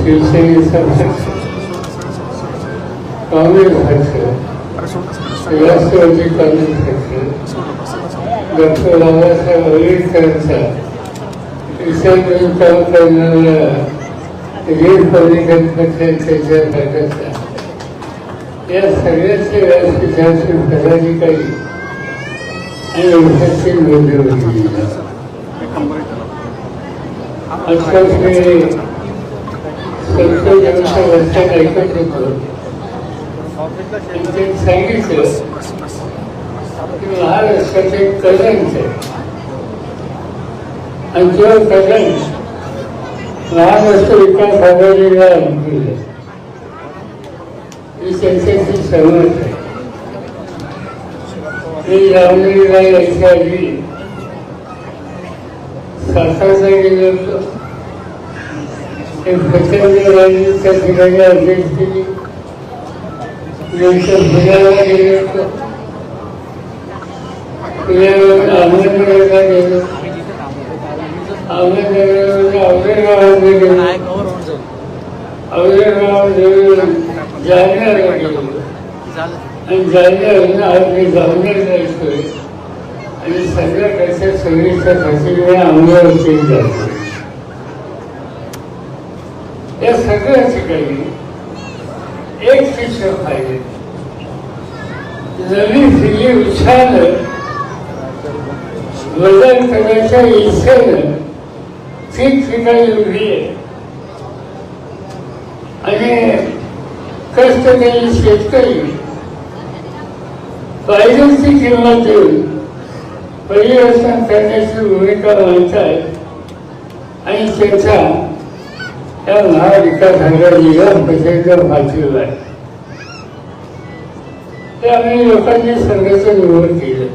शिवसेनेचा काँग्रेस पक्ष राष्ट्रवादी काँग्रेस पक्ष डॉक्टर बाबासाहेब आंबेडकरांचा काम करणाऱ्या रिपब्लिकन पक्षाच्या गटाचा या सगळ्याचे व्यासपीठाचे पदाधिकारी आणि उपस्थित बोलले आजकाल मी संत जनता वर्षात ऐकत होतो त्यांनी सांगितलं की महाराष्ट्राचे कलंक आहे आणि तो कलंक महाराष्ट्र विकास आघाडीला अंकुरला ही त्यांच्याशी सहमत आहे मी रामलीला यायच्या आधी सातारला गेलो होतो ते प्रचंड त्या ठिकाणी अध्यक्ष केली नंतर पुण्याला गेलो होतो पुण्यावरून अहमदनगरला गेलो अहमदनगरवरून औरंगाबादला गेलो औरंगाबाद जालन्याला गेलो आणि जालन्यावरून आज मी जामनेर जायचोय आणि सगळीच्या फसिलीने अमरावती जातो या सगळ्या ठिकाणी एक शिक्षक पाहिजे. नवी दिल्ली उत्साहानं वजन करण्याच्या इच्छेनं ठिकठिकाणी उभी आहे. आणि कष्ट कष्टकरी शेतकरी पाहिजे ती किंमत देऊन परिवर्तन करण्याची भूमिका मांडतात आणि त्यांचा या महाविकास आघाडीला प्रचंड फाशील आहे ते आम्ही लोकांनी संघाचं निवड केलं.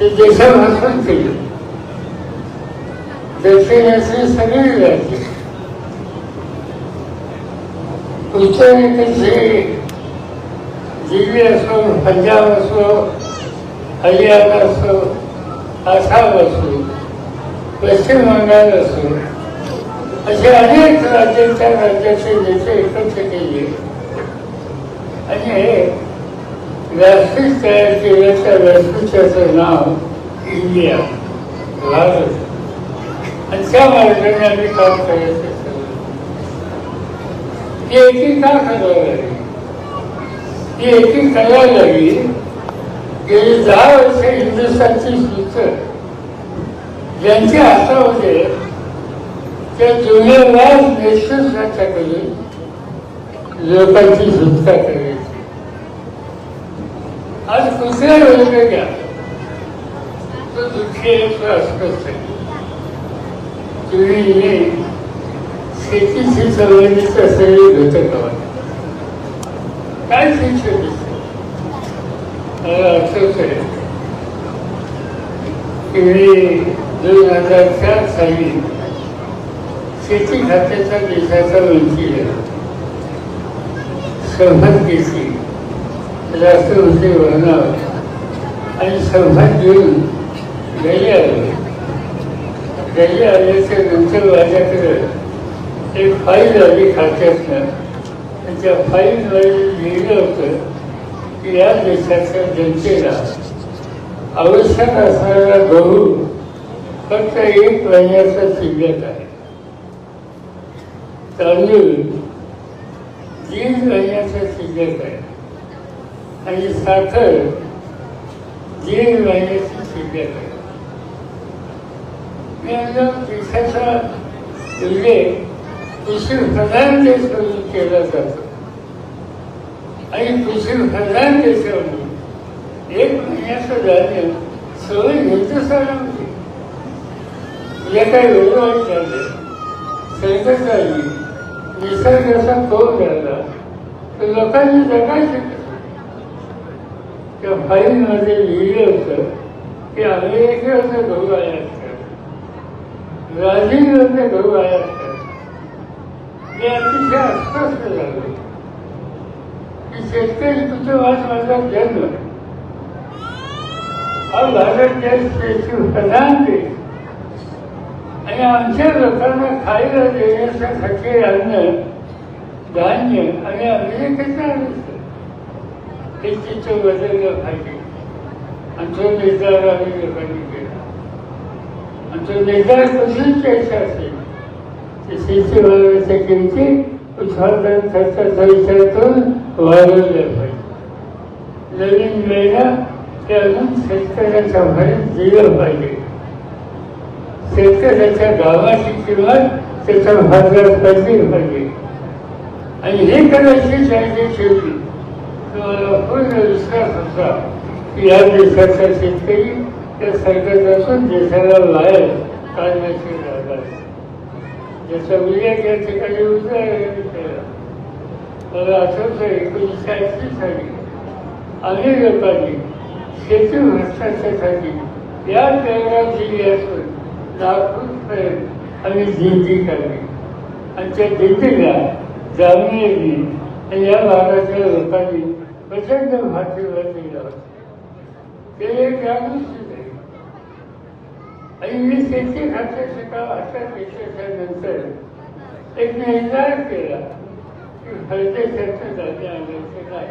ते देशाभासून केलं. दक्षिणेचे सगळे राज्य. उत्तरेकडचे दिल्ली असो पंजाब असो हरियाणा असो आसाम असो पश्चिम बंगाल असो असे अनेक राज्यांच्या राज्याचे नेते एकत्र केले. आणि हे व्यासपीठ तयार केलं त्या व्यासपीठाचं नाव इंडिया भारत. आणि त्या मार्गाने आम्ही काम करायचं ती एकी का करावी लागली ती एकी करावी लागली गेली दहा वर्ष हिंदुस्थानची सूत्र ज्यांच्या हातामध्ये त्या जुन्यावाद नेतृत्वाच्याकडे लोकांची सुटका करायची. आज कुठल्या वेगवेगळ्या तो अस्वस्थ शेतीशी संबंधित असलेले घटक काय शिक्षण मला आहे. की मी दोन हजार चार साली शेती खात्याचा देशाचा मंत्री आहे? देशी राष्ट्र होते भवनावर आणि संभात घेऊन घरी आले. घरी आल्याच्यानंतर माझ्याकडं एक फाईल आली खात्यातनं. आणि त्या फाईलमध्ये लिहिलं होतं की या देशाच्या जनतेला आवश्यक असणारा गहू फक्त एक महिन्याचा शिल्लक आहे. तळून दीड महिन्याचा शिल्लक आहे. आणि साखर दीड महिन्याची शिल्लक आहे. मी म्हणलं देशाचा उल्लेख कृषी प्रधान देश म्हणून केला जातो. आणि कृषी प्रधान देशामध्ये एक महिन्याचं धान्य सवय हिंदुस्थानामध्ये या काही वेगळं झालं संकट निसर्ग असा तोल झाला तर लोकांनी जगायचं त्या फाईलमध्ये लिहिलं होतं की अमेरिकेवरचे गहू आयात कर ब्राझीलवरचे गहू आयात कर मी अतिशय अस्वस्थ झालो की शेतकरी तुझं कुटुंबात माझा जन्म हा भारत देशाची प्रधान देश आणि आमच्या लोकांना खायला देण्यासाठी अन्न धान्य आणि अमेरिकेचं आणलं हे चित्र बदललं पाहिजे. आमचा निर्धार आम्ही लोकांनी केला. आमचा निर्धार कधी घ्यायचा असेल. ते शेतीमालाच्या किमती उत्पादन खर्चाचा विचार करून वाढवल्या पाहिजे. नवीन वेळेला ते अजून शेतकऱ्याच्या भरीत दिलं पाहिजे. शेतकऱ्याच्या गावाची किंमत त्याच्या बाजार पैसे पाहिजे. आणि हे करायची त्यांची शेवटी तुम्हाला पूर्ण विश्वास होता की या देशाचा शेतकरी त्या सरकारपासून देशाला लायक काढण्याची जागा आहे. ज्याचा उल्लेख या ठिकाणी उदाहरण केला मला आठवतं एकोणीसशे ऐंशी साली अनेक लोकांनी शेती भ्रष्टाचारासाठी या जगात दिली जागृत प्रेम आणि दिंडी करणे. आणि त्या दिंडीला जामीन येणे आणि या भागाच्या लोकांनी प्रचंड भाषेला दिला होता. ते एक जागृती आणि मी शेती खाते काम अशा घेतल्याच्या नंतर एक निर्धार केला की फळते खर्च धान्य आणायचे नाही.